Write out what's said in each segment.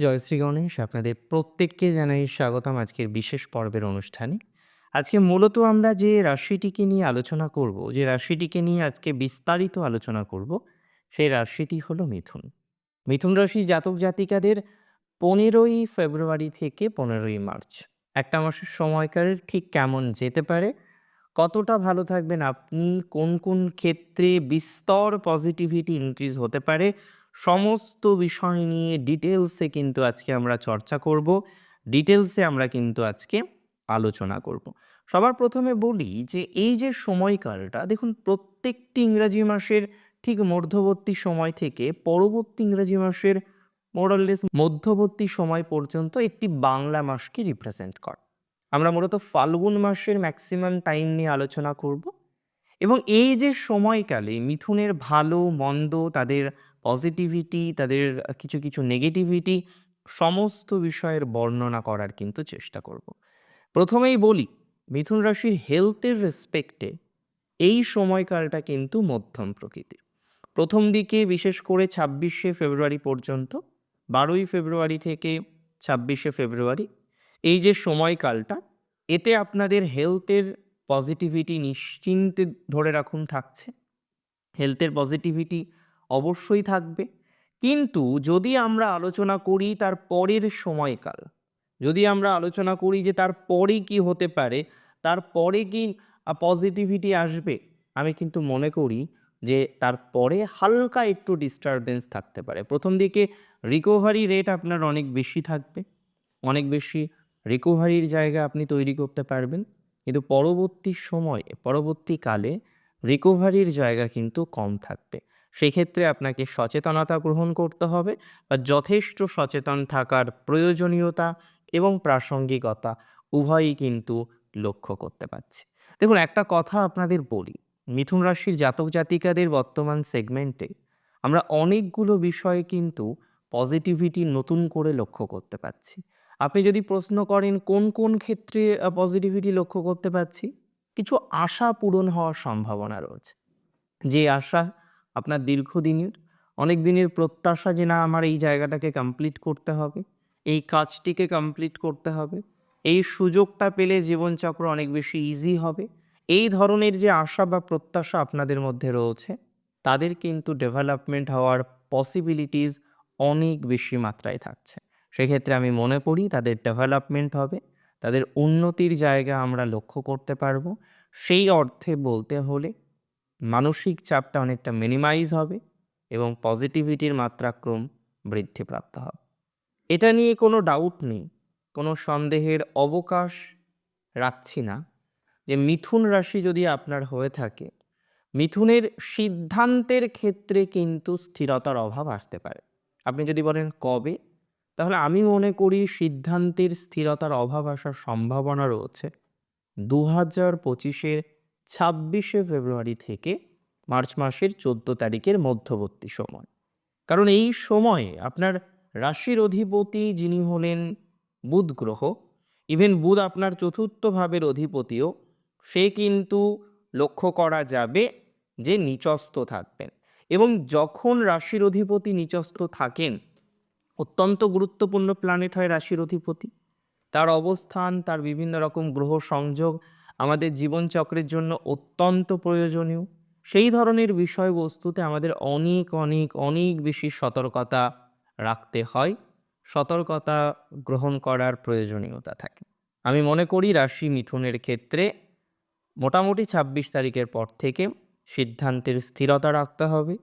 জয়শ্রী গণেশ, আপনাদের প্রত্যেককে জানাই স্বাগতম আজকের বিশেষ পর্বের অনুষ্ঠানে। আজকে মূলত আমরা যে রাশিটিকে নিয়ে আলোচনা করব, যে রাশিটিকে নিয়ে আজকে বিস্তারিত আলোচনা করব, সেই রাশিটি হলো মিথুন। মিথুন রাশি জাতক জাতিকাদের পনেরোই ফেব্রুয়ারি থেকে পনেরোই মার্চ। একটা মাসের সময়কাল ঠিক কেমন যেতে পারে? কতটা ভালো থাকবেন আপনি? কোন কোন ক্ষেত্রে বিস্তর পজিটিভিটি ইনক্রিজ হতে পারে? সমস্ত বিষয় নিয়ে ডিটেলসে কিন্তু আজকে আমরা চর্চা করব। ডিটেলসে আমরা কিন্তু আজকে আলোচনা করব। সবার প্রথমে বলি যে এই যে সময়কালটা, দেখুন প্রত্যেকটি ইংরাজি মাসের ঠিক মধ্যবর্তী সময় থেকে পরবর্তী ইংরাজি মাসের মোরাললেস মধ্যবর্তী সময় পর্যন্ত একটি বাংলা মাসকে রিপ্রেজেন্ট করে। আমরা মূলত ফাল্গুন মাসের ম্যাক্সিমাম টাইম নিয়ে আলোচনা করব। এবং এই যে সময়কালে মিথুনের ভালো, মন্দ, তাদের পজিটিভিটি তাদের কিছু কিছু নেগেটিভিটি সমস্ত বিষয়ের বর্ণনা করার কিন্তু চেষ্টা করব। প্রথমেই বলি, মিথুন রাশির হেলথের রেসপেক্টে এই সময়কালটা কিন্তু মধ্যম প্রকৃতির। প্রথম দিকে বিশেষ করে ছাব্বিশে ফেব্রুয়ারি পর্যন্ত, বারোই ফেব্রুয়ারি থেকে ছাব্বিশে ফেব্রুয়ারি, এই যে সময়কালটা, এতে আপনাদের হেলথের পজিটিভিটি নিশ্চিন্তে ধরে রাখুন থাকছে। হেলথের পজিটিভিটি অবশ্যই থাকবে। কিন্তু যদি আমরা আলোচনা করি তার পরের সময়কাল, যদি আমরা আলোচনা করি যে তার পরে কি হতে পারে, তার পরে কি পজিটিভিটি আসবে, আমি কিন্তু মনে করি যে তারপরে হালকা একটু ডিস্টারবেন্স থাকতে পারে। প্রথম দিকে রিকভারি রেট আপনার অনেক বেশি থাকবে, অনেক বেশি রিকভারির জায়গা আপনি তৈরি করতে পারবেন। কিন্তু পরবর্তী সময়ে পরবর্তীকালে রিকভারির জায়গা কিন্তু কম থাকবে। সেক্ষেত্রে আপনাকে সচেতনতা গ্রহণ করতে হবে, বা যথেষ্ট সচেতন থাকার প্রয়োজনীয়তা এবং প্রাসঙ্গিকতা উভয়ই কিন্তু লক্ষ্য করতে পারছি। দেখুন, একটা কথা আপনাদের বলি, মিথুন রাশির জাতক জাতিকাদের বর্তমান সেগমেন্টে আমরা অনেকগুলো বিষয়ে কিন্তু পজিটিভিটি নতুন করে লক্ষ্য করতে পারছি। আপনি যদি প্রশ্ন করেন, কোন কোন ক্ষেত্রে পজিটিভিটি লক্ষ্য করতে পারছি? কিছু আশা পূরণ হওয়ার সম্ভাবনা রয়েছে। যে আশা আপনার দীর্ঘদিনের, অনেক দিনের প্রত্যাশা যে না আমার এই জায়গাটাকে কমপ্লিট করতে হবে, এই কাজটিকে কমপ্লিট করতে হবে, এই সুযোগটা পেলে জীবনচক্র অনেক বেশি ইজি হবে, এই ধরনের যে আশা বা প্রত্যাশা আপনাদের মধ্যে রয়েছে, তাদের কিন্তু ডেভেলপমেন্ট হওয়ার পসিবিলিটিস অনেক বেশি মাত্রায় থাকছে। সেক্ষেত্রে আমি মনে করি তাদের ডেভেলপমেন্ট হবে, তাদের উন্নতির জায়গা আমরা লক্ষ্য করতে পারব। সেই অর্থে বলতে হলে মানসিক চাপটা অনেকটা মিনিমাইজ হবে এবং পজিটিভিটির মাত্রাক্রম বৃদ্ধিপ্রাপ্ত হবে। এটা নিয়ে কোনো ডাউট নেই, কোনো সন্দেহের অবকাশ রাখছি না যে মিথুন রাশি যদি আপনার হয়ে থাকে, মিথুনের সিদ্ধান্তের ক্ষেত্রে কিন্তু স্থিরতার অভাব আসতে পারে। আপনি যদি বলেন কবে, তাহলে আমি মনে করি সিদ্ধান্তের স্থিরতার অভাব আসার সম্ভাবনা রয়েছে। দু হাজার পঁচিশের ছাব্বিশে ফেব্রুয়ারি থেকে মার্চ মাসের চোদ্দ তারিখের মধ্যবর্তী সময়। কারণ এই সময়ে আপনার রাশির অধিপতি যিনি হলেন বুধ গ্রহ ইভেন বুধ আপনার চতুর্থ ভাবের অধিপতিও, সে কিন্তু লক্ষ্য করা যাবে যে নিচস্থ থাকবেন এবং যখন রাশির অধিপতি নিচস্থ থাকেন, অত্যন্ত গুরুত্বপূর্ণ প্ল্যানেট হয় রাশির অধিপতি। তার অবস্থান, তার বিভিন্ন রকম গ্রহ সংযোগ আমাদের জীবনচক্রের জন্য অত্যন্ত প্রয়োজনীয়। সেই ধরনের বিষয়বস্তুতে আমাদের অনেক অনেক অনেক বেশি সতর্কতা রাখতে হয়। সতর্কতা গ্রহণ করার প্রয়োজনীয়তা থাকে। আমি মনে করি রাশি মিথুনের ক্ষেত্রে মোটামুটি ছাব্বিশ তারিখের পর থেকে সিদ্ধান্তের স্থিরতা রাখতে হবে।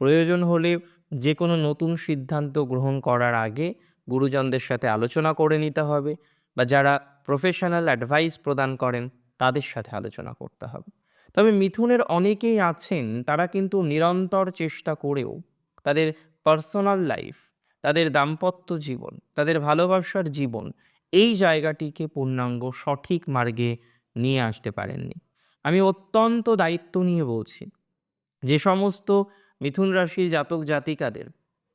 প্রয়োজন হলে যে কোনো নতুন সিদ্ধান্ত গ্রহণ করার আগে গুরুজনদের সাথে আলোচনা করে নিতে হবে বা যারা প্রফেশনাল অ্যাডভাইস প্রদান করেন তাদের সাথে আলোচনা করতে হবে। তবে মিথুনের অনেকেই আছেন, তারা কিন্তু নিরন্তর চেষ্টা করেও তাদের পার্সোনাল লাইফ তাদের দাম্পত্য জীবন, তাদের ভালোবাসার জীবন এই জায়গাটিকে পূর্ণাঙ্গ সঠিক মার্গে নিয়ে আসতে পারেননি। আমি অত্যন্ত দায়িত্ব নিয়ে বলছি, যে সমস্ত মিথুন রাশির জাতক জাতিকাদের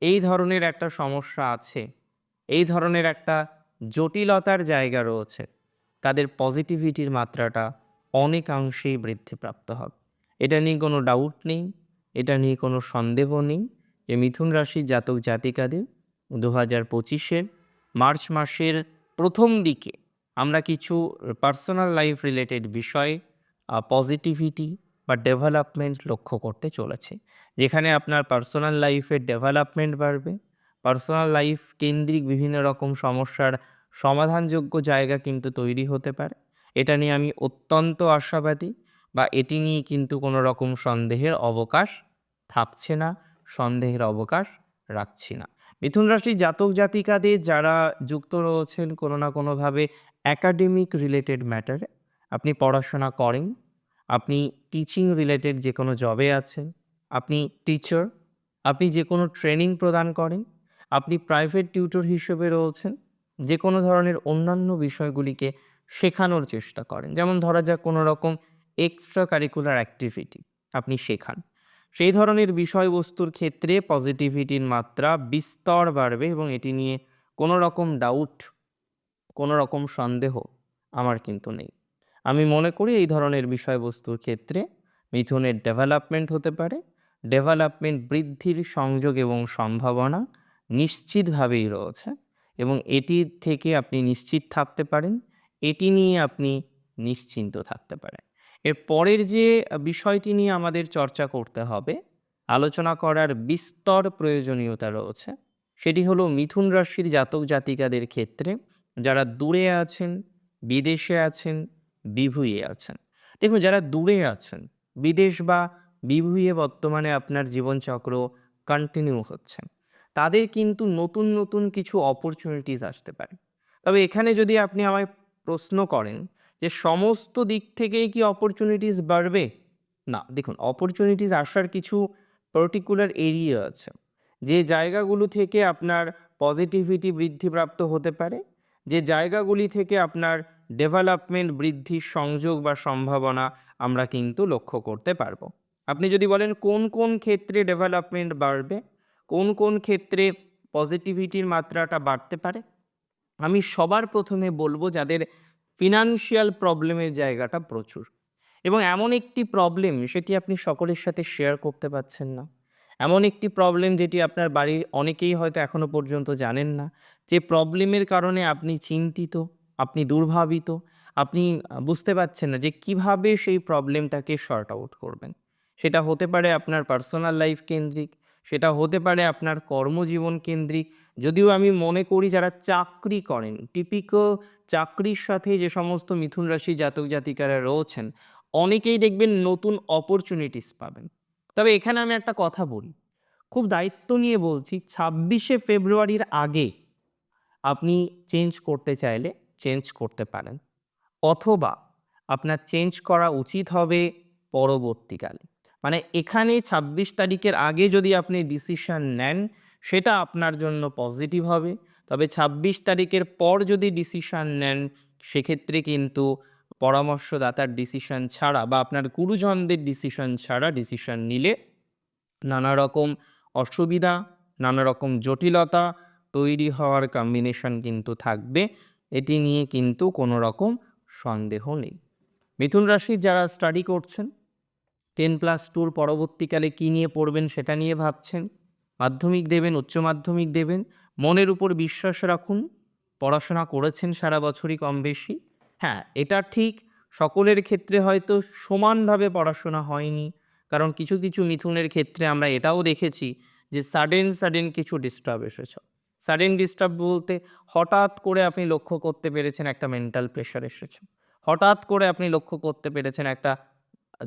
এই ধরনের একটা সমস্যা আছে, এই ধরনের একটা জটিলতার জায়গা রয়েছে তাদের পজিটিভিটির মাত্রাটা অনেকাংশেই বৃদ্ধিপ্রাপ্ত হবে। এটা নিয়ে কোনো ডাউট নেই, এটা নিয়ে কোনো সন্দেহ নেই যে মিথুন রাশির জাতক জাতিকাদের দু হাজার পঁচিশের মার্চ মাসের প্রথম দিকে আমরা কিছু পার্সোনাল লাইফ রিলেটেড বিষয়ে পজিটিভিটি বা ডেভেলপমেন্ট লক্ষ্য করতে চলেছে। যেখানে আপনার পার্সোনাল লাইফের ডেভেলপমেন্ট বাড়বে পার্সোনাল লাইফ কেন্দ্রিক বিভিন্ন রকম সমস্যার সমাধানযোগ্য জায়গা কিন্তু তৈরি হতে পারে। এটা নিয়ে আমি অত্যন্ত আশাবাদী বা এটি নিয়ে কিন্তু কোনো রকম সন্দেহের অবকাশ থাকছে না, সন্দেহের অবকাশ রাখছি না। মিথুন রাশি জাতক জাতিকাদের যারা যুক্ত রয়েছেন কোনো না কোনোভাবে অ্যাকাডেমিক রিলেটেড ম্যাটারে আপনি পড়াশোনা করেন, আপনি টিচিং রিলেটেড যে কোনো জবে আছেন, আপনি টিচার আপনি যে কোনো ট্রেনিং প্রদান করেন, আপনি প্রাইভেট টিউটর হিসেবে রয়েছেন যে কোনো ধরনের অন্যান্য বিষয়গুলিকে শেখানোর চেষ্টা করেন। যেমন ধরা যাক কোনো রকম এক্সট্রা কারিকুলার অ্যাক্টিভিটি আপনি শেখান। সেই ধরনের বিষয়বস্তুর ক্ষেত্রে পজিটিভিটির মাত্রা বিস্তর বাড়বে এবং এটি নিয়ে কোনো রকম ডাউট কোনো রকম সন্দেহ আমার কিন্তু নেই। আমি মনে করি এই ধরনের বিষয়বস্তুর ক্ষেত্রে মিথুনের ডেভেলপমেন্ট হতে পারে। ডেভেলপমেন্ট বৃদ্ধির সংযোগ এবং সম্ভাবনা নিশ্চিতভাবেই রয়েছে। এবং এটি থেকে আপনি নিশ্চিত থাকতে পারেন, এটি নিয়ে আপনি নিশ্চিন্ত থাকতে পারেন। এর পরের যে বিষয়টি নিয়ে আমাদের চর্চা করতে হবে, আলোচনা করার বিস্তর প্রয়োজনীয়তা রয়েছে, সেটি হলো মিথুন রাশির জাতক জাতিকাদের ক্ষেত্রে যারা দূরে আছেন, বিদেশে আছেন বিভুঁইয়ে আছেন। দেখুন, যারা দূরে আছেন, বিদেশ বা বিভুঁইয়ে বর্তমানে আপনার জীবনচক্র কন্টিনিউ হচ্ছে। তাদের কিন্তু নতুন নতুন কিছু অপরচুনিটিস আসতে পারে। তবে এখানে যদি আপনি আমায় প্রশ্ন করেন যে সমস্ত দিক থেকেই কি অপরচুনিটিস বাড়বে? না, দেখুন অপরচুনিটিস আসার কিছু পার্টিকুলার এরিয়া আছে। যে জায়গাগুলো থেকে আপনার পজিটিভিটি বৃদ্ধিপ্রাপ্ত হতে পারে, যে জায়গাগুলি থেকে আপনার ডেভেলপমেন্ট বৃদ্ধির সংযোগ বা সম্ভাবনা আমরা কিন্তু লক্ষ্য করতে পারব। আপনি যদি বলেন কোন কোন ক্ষেত্রে ডেভেলপমেন্ট বাড়বে? কোন কোন ক্ষেত্রে পজিটিভিটির মাত্রাটা বাড়তে পারে? আমি সবার প্রথমে বলব যাদের ফিনান্সিয়াল প্রবলেমের জায়গাটা প্রচুর। এবং এমন একটি প্রবলেম সেটি আপনি সকলের সাথে শেয়ার করতে পারছেন না। এমন একটি প্রবলেম যেটি আপনার বাড়ির অনেকেই হয়তো এখনও পর্যন্ত জানেন না। যে প্রবলেমের কারণে আপনি চিন্তিত, আপনি দুর্ভাবিত, আপনি বুঝতে পারছেন না যে কীভাবে সেই প্রবলেমটাকে শর্ট আউট করবেন। সেটা হতে পারে আপনার পার্সোনাল লাইফ কেন্দ্রিক সেটা হতে পারে আপনার কর্মজীবন কেন্দ্রিক। যদিও আমি মনে করি যারা চাকরি করেন টিপিক্যাল চাকরির সাথে যে সমস্ত মিথুন রাশি জাতক জাতিকারা রয়েছেন, অনেকেই দেখবেন নতুন অপরচুনিটিস পাবেন। তবে এখানে আমি একটা কথা বলি, খুব দায়িত্ব নিয়ে বলছি, ছাব্বিশে ফেব্রুয়ারির আগে আপনি চেঞ্জ করতে চাইলে চেঞ্জ করতে পারেন, অথবা আপনার চেঞ্জ করা উচিত হবে পরবর্তীকালে। মানে এখানে ছাব্বিশ তারিখের আগে যদি আপনি ডিসিশন নেন, সেটা আপনার জন্য পজিটিভ হবে। তবে ছাব্বিশ তারিখের পর যদি ডিসিশন নেন, সেক্ষেত্রে কিন্তু পরামর্শদাতার ডিসিশন ছাড়া বা আপনার গুরুজনদের ডিসিশন ছাড়া ডিসিশন নিলে নানা রকম অসুবিধা নানা রকম জটিলতা তৈরি হওয়ার কম্বিনেশন কিন্তু থাকবে। এটি নিয়ে কিন্তু কোনো রকম সন্দেহ নেই। মিথুন রাশির যারা স্টাডি করছেন টেন প্লাস টুর পরবর্তীকালে কী নিয়ে পড়বেন সেটা নিয়ে ভাবছেন? মাধ্যমিক দেবেন, উচ্চ মাধ্যমিক দেবেন, মনের উপর বিশ্বাস রাখুন, পড়াশোনা করেছেন সারা বছরই কম বেশি। হ্যাঁ এটা ঠিক, সকলের ক্ষেত্রে হয়তো সমানভাবে পড়াশোনা হয়নি, কারণ কিছু কিছু মিথুনের ক্ষেত্রে আমরা এটাও দেখেছি যে সাডেন সাডেন কিছু ডিস্টার্ব এসেছে। সাডেন ডিস্টার্ব বলতে হঠাৎ করে আপনি লক্ষ্য করতে পেরেছেন একটা মেন্টাল প্রেশার এসেছে। হঠাৎ করে আপনি লক্ষ্য করতে পেরেছেন একটা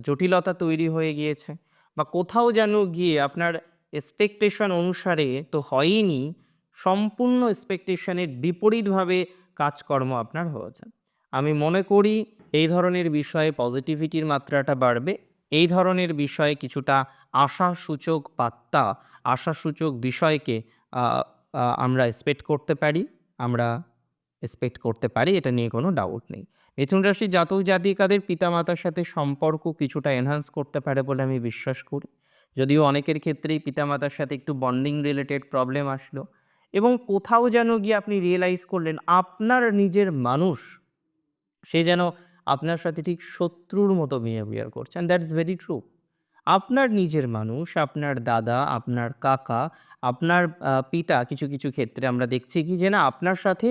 জটিলতা তৈরি হয়ে গিয়েছে বা কোথাও যেন গিয়ে আপনার এক্সপেকটেশন অনুসারে তো হয়নি, সম্পূর্ণ এক্সপেকটেশনের বিপরীতভাবে কাজকর্ম আপনার হয়েছে। আমি মনে করি এই ধরনের বিষয়ে পজিটিভিটির মাত্রাটা বাড়বে, এই ধরনের বিষয়ে কিছুটা আশাসূচক বার্তা, আশাসূচক বিষয়কে আমরা এক্সপেক্ট করতে পারি, আমরা এক্সপেক্ট করতে পারি এটা নিয়ে কোনো ডাউট নেই। মিথুন রাশি জাতক জাতিকাদের পিতামাতার সাথে সম্পর্ক কিছুটা এনহান্স করতে পারে বলে আমি বিশ্বাস করি। যদিও অনেকের ক্ষেত্রেই পিতামাতার সাথে একটু বন্ডিং রিলেটেড প্রবলেম আসলো এবং কোথাও যেন গিয়ে আপনি রিয়েলাইজ করলেন আপনার নিজের মানুষ সে যেন আপনার সাথে ঠিক শত্রুর মতো বিহেভিয়ার করছে and that is very true আপনার নিজের মানুষ, আপনার দাদা, আপনার কাকা, আপনার পিতা কিছু, কিছু ক্ষেত্রে আমরা দেখছি কি যে না আপনার সাথে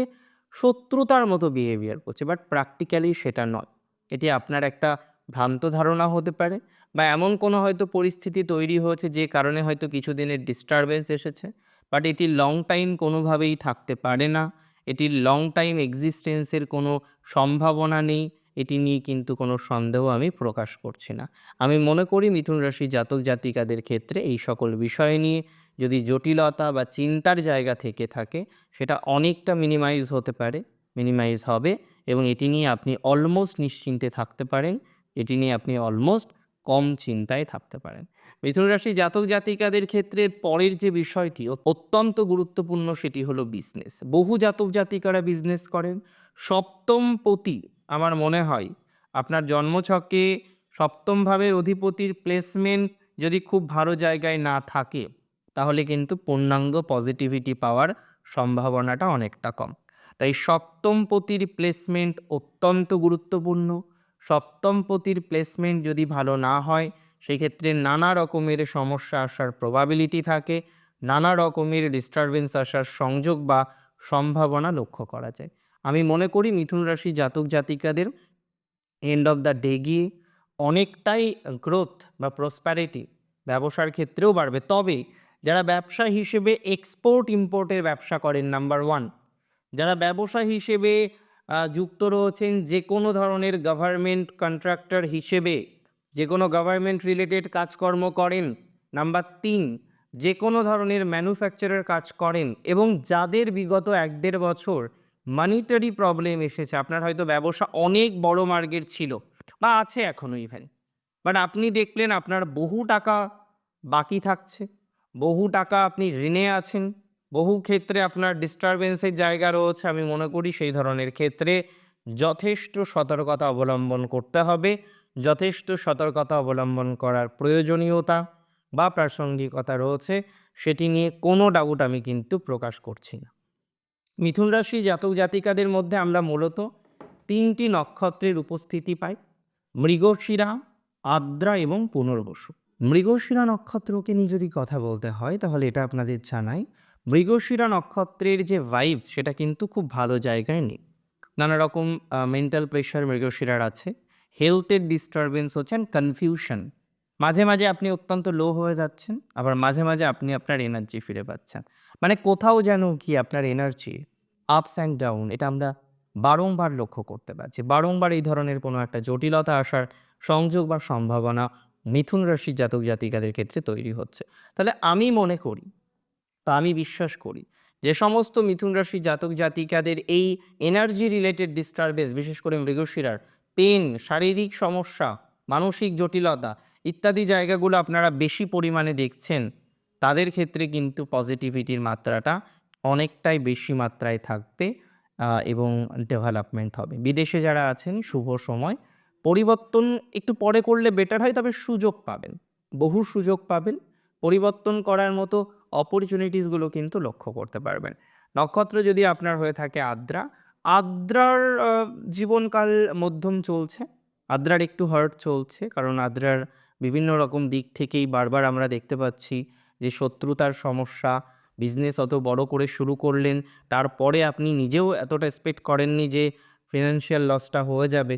শত্রুতার মতো বিহেভিয়ার করছে। বাট প্র্যাকটিক্যালি সেটা নয়। এটি আপনার একটা ভ্রান্ত ধারণা হতে পারে বা এমন কোনো হয়তো পরিস্থিতি তৈরি হয়েছে যে কারণে হয়তো কিছু দিনের ডিস্টারবেন্স এসেছে। বাট এটি লং টাইম কোনোভাবেই থাকতে পারে না। এটির লং টাইম এক্সিস্টেন্সের কোনো সম্ভাবনা নেই। এটি নিয়ে কিন্তু কোনো সন্দেহ আমি প্রকাশ করছি না। আমি মনে করি মিথুন রাশি জাতক জাতিকাদের ক্ষেত্রে এই সকল বিষয় নিয়ে যদি জটিলতা বা চিন্তার জায়গা থেকে থাকে সেটা অনেকটা মিনিমাইজ হতে পারে, মিনিমাইজ হবে এবং এটি নিয়ে আপনি অলমোস্ট নিশ্চিন্তে থাকতে পারেন। এটি নিয়ে আপনি অলমোস্ট কম চিন্তায় থাকতে পারেন। মিথুন রাশির জাতক জাতিকাদের ক্ষেত্রে পরের যে বিষয়টি অত্যন্ত গুরুত্বপূর্ণ সেটি হলো বিজনেস। বহু জাতক জাতিকারা বিজনেস করেন। সপ্তম পতি আমার মনে হয় আপনার জন্মছকে সপ্তমভাবে অধিপতির প্লেসমেন্ট যদি খুব ভালো জায়গায় না থাকে তাহলে কিন্তু পূর্ণাঙ্গ পজিটিভিটি পাওয়ার সম্ভাবনাটা অনেকটা কম। তাই সপ্তম পতির প্লেসমেন্ট অত্যন্ত গুরুত্বপূর্ণ। সপ্তম পতির প্লেসমেন্ট যদি ভালো না হয়, সেক্ষেত্রে নানা রকমের সমস্যা আসার প্রবাবিলিটি থাকে। নানা রকমের ডিস্টারবেন্স আসার সংযোগ বা সম্ভাবনা লক্ষ্য করা যায়। আমি মনে করি মিথুন রাশি জাতক জাতিকাদের এন্ড অফ দ্য ডে গিয়ে অনেকটাই গ্রোথ বা প্রসপ্যারিটি ব্যবসার ক্ষেত্রেও বাড়বে। তবে যারা ব্যবসা হিসেবে এক্সপোর্ট ইম্পোর্টের ব্যবসা করেন নাম্বার ওয়ান যারা ব্যবসা হিসেবে যুক্ত রয়েছেন, যেকোনো ধরনের গভর্নমেন্ট কন্ট্রাক্টর হিসেবে যে কোনো গভর্নমেন্ট রিলেটেড কাজকর্ম করেন। নাম্বার তিন যে কোনো ধরনের ম্যানুফ্যাকচারের কাজ করেন, এবং যাদের বিগত এক দেড় বছর মানিটারি প্রবলেম এসেছে। আপনার হয়তো ব্যবসা অনেক বড় মার্গের ছিল, বা আছে এখনও ইভেন। বাট আপনি দেখলেন আপনার বহু টাকা বাকি থাকছে। বহু টাকা আপনি ঋণে আছেন। বহু ক্ষেত্রে আপনার ডিস্টারবেন্সের জায়গা রয়েছে। আমি মনে করি সেই ধরনের ক্ষেত্রে যথেষ্ট সতর্কতা অবলম্বন করতে হবে। যথেষ্ট সতর্কতা অবলম্বন করার প্রয়োজনীয়তা বা প্রাসঙ্গিকতা রয়েছে সেটি নিয়ে কোনো ডাউট আমি কিন্তু প্রকাশ করছি না। মিথুন রাশি জাতক জাতিকাদের মধ্যে আমরা মূলত তিনটি নক্ষত্রের উপস্থিতি পাই। মৃগশিরা, আদ্রা এবং পুনর্বসু। মৃগশিরা নক্ষত্রকে নিয়ে যদি কথা বলতে হয় তাহলে এটা আপনাদের জানাই মৃগশিরা নক্ষত্রের যে ভাইবস সেটা কিন্তু খুব ভালো জায়গায় নেই। নানা রকম মেন্টাল প্রেশার মৃগশিরার আছে। হেলথের ডিস্টারবেন্স হচ্ছে কনফিউশন। মাঝে, মাঝে আপনি অত্যন্ত লো হয়ে যাচ্ছেন। আবার মাঝে, মাঝে আপনি আপনার এনার্জি ফিরে পাচ্ছেন। মানে কোথাও যেন কি আপনার এনার্জি আপস অ্যান্ড ডাউন এটা আমরা বারংবার লক্ষ্য করতে পারছি। বারংবার এই ধরনের কোনো একটা জটিলতা আসার সংযোগ বা সম্ভাবনা মিথুন রাশির জাতক জাতিকাদের ক্ষেত্রে তৈরি হচ্ছে। তাহলে আমি মনে করি বা আমি বিশ্বাস করি যে সমস্ত মিথুন রাশির জাতক জাতিকাদের এই এনার্জি রিলেটেড ডিস্টার্বেন্স বিশেষ করে মৃগশিরার পেন শারীরিক সমস্যা, মানসিক জটিলতা ইত্যাদি জায়গাগুলো আপনারা বেশি পরিমাণে দেখছেন। তাদের ক্ষেত্রে কিন্তু পজিটিভিটির মাত্রাটা অনেকটাই বেশি মাত্রায় থাকবে এবং ডেভেলপমেন্ট হবে। বিদেশে যারা আছেন শুভ সময়। পরিবর্তন একটু পরে করলে বেটার হয় তবে সুযোগ পাবেন। বহু সুযোগ পাবেন। পরিবর্তন করার মতো অপরচুনিটিসগুলো কিন্তু লক্ষ্য করতে পারবেন। নক্ষত্র যদি আপনার হয়ে থাকে আদ্রা, আদ্রার জীবনকাল মধ্যম চলছে। আদ্রার একটু হার্ট চলছে। কারণ আদ্রার বিভিন্ন রকম দিক থেকেই বারবার আমরা দেখতে পাচ্ছি যে শত্রুতার সমস্যা, বিজনেস অত বড় করে শুরু করলেন। তারপরে আপনি নিজেও এতটা এক্সপেক্ট করেননি যে ফিনান্সিয়াল লসটা হয়ে যাবে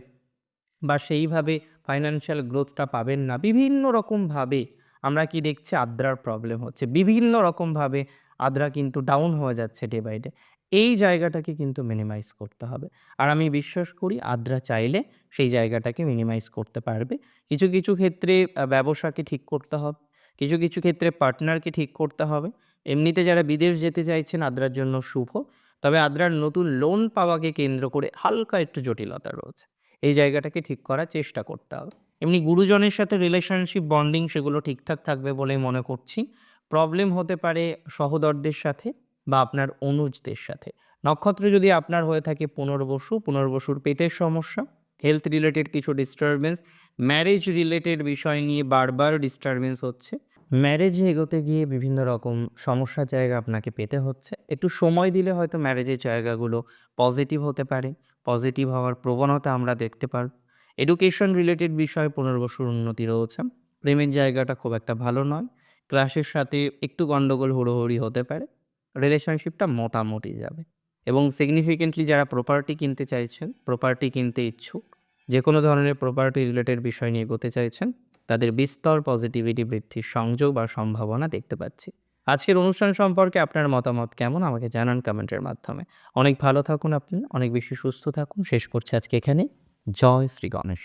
বা সেইভাবে ফাইন্যান্সিয়াল গ্রোথটা পাবেন না। বিভিন্ন রকমভাবে আমরা কি দেখছি আদ্রার প্রবলেম হচ্ছে। বিভিন্ন রকমভাবে আদ্রা কিন্তু ডাউন হয়ে যাচ্ছে ডে বাই ডে। এই জায়গাটাকে কিন্তু মিনিমাইজ করতে হবে। আর আমি বিশ্বাস করি আদ্রা চাইলে সেই জায়গাটাকে মিনিমাইজ করতে পারবে। কিছু, কিছু ক্ষেত্রে ব্যবসাকে ঠিক করতে হবে। কিছু, কিছু ক্ষেত্রে পার্টনারকে ঠিক করতে হবে। এমনিতে যারা বিদেশ যেতে চাইছেন আদ্রার জন্য শুভ। তবে আদ্রার নতুন লোন পাওয়াকে কেন্দ্র করে হালকা একটু জটিলতা রয়েছে। এই জায়গাটাকে ঠিক করার চেষ্টা করতে হবে। এমনি গুরুজনের সাথে রিলেশনশিপ বন্ডিং সেগুলো ঠিকঠাক থাকবে বলেই মনে করছি। প্রবলেম হতে পারে সহোদরদের সাথে বা আপনার অনুজদের সাথে। নক্ষত্র যদি আপনার হয়ে থাকে পুনর্বসু, পুনর্বসুর পেটের সমস্যা, হেলথ রিলেটেড কিছু ডিস্টারবেন্স ম্যারেজ রিলেটেড বিষয় নিয়ে বারবার ডিস্টারবেন্স হচ্ছে। ম্যারেজে এগোতে গিয়ে বিভিন্ন রকম সমস্যার জায়গা আপনাকে পেতে হচ্ছে। একটু সময় দিলে হয়তো ম্যারেজের জায়গাগুলো পজিটিভ হতে পারে। পজিটিভ হওয়ার প্রবণতা আমরা দেখতে পারব। এডুকেশন রিলেটেড বিষয়ে পুনর্বসুর উন্নতি রয়েছে। প্রেমের জায়গাটা খুব একটা ভালো নয় ক্রাশের সাথে একটু গন্ডগোল হুড়োহুড়ি হতে পারে রিলেশনশিপটা মোটামুটি যাবে এবং সিগনিফিকেন্টলি যারা প্রপার্টি কিনতে চাইছেন প্রপার্টি কিনতে ইচ্ছুক যে কোনো ধরনের প্রপার্টি রিলেটেড বিষয় নিয়ে এগোতে চাইছেন তাদের বিস্তর পজিটিভিটি বৃদ্ধির সংযোগ বা সম্ভাবনা দেখতে পাচ্ছি। আজকের অনুষ্ঠান সম্পর্কে আপনার মতামত কেমন? আমাকে জানান কমেন্টের মাধ্যমে। অনেক ভালো থাকুন আপনি, অনেক বেশি সুস্থ থাকুন। শেষ করছি আজকে এখানে। জয় শ্রী গণেশ।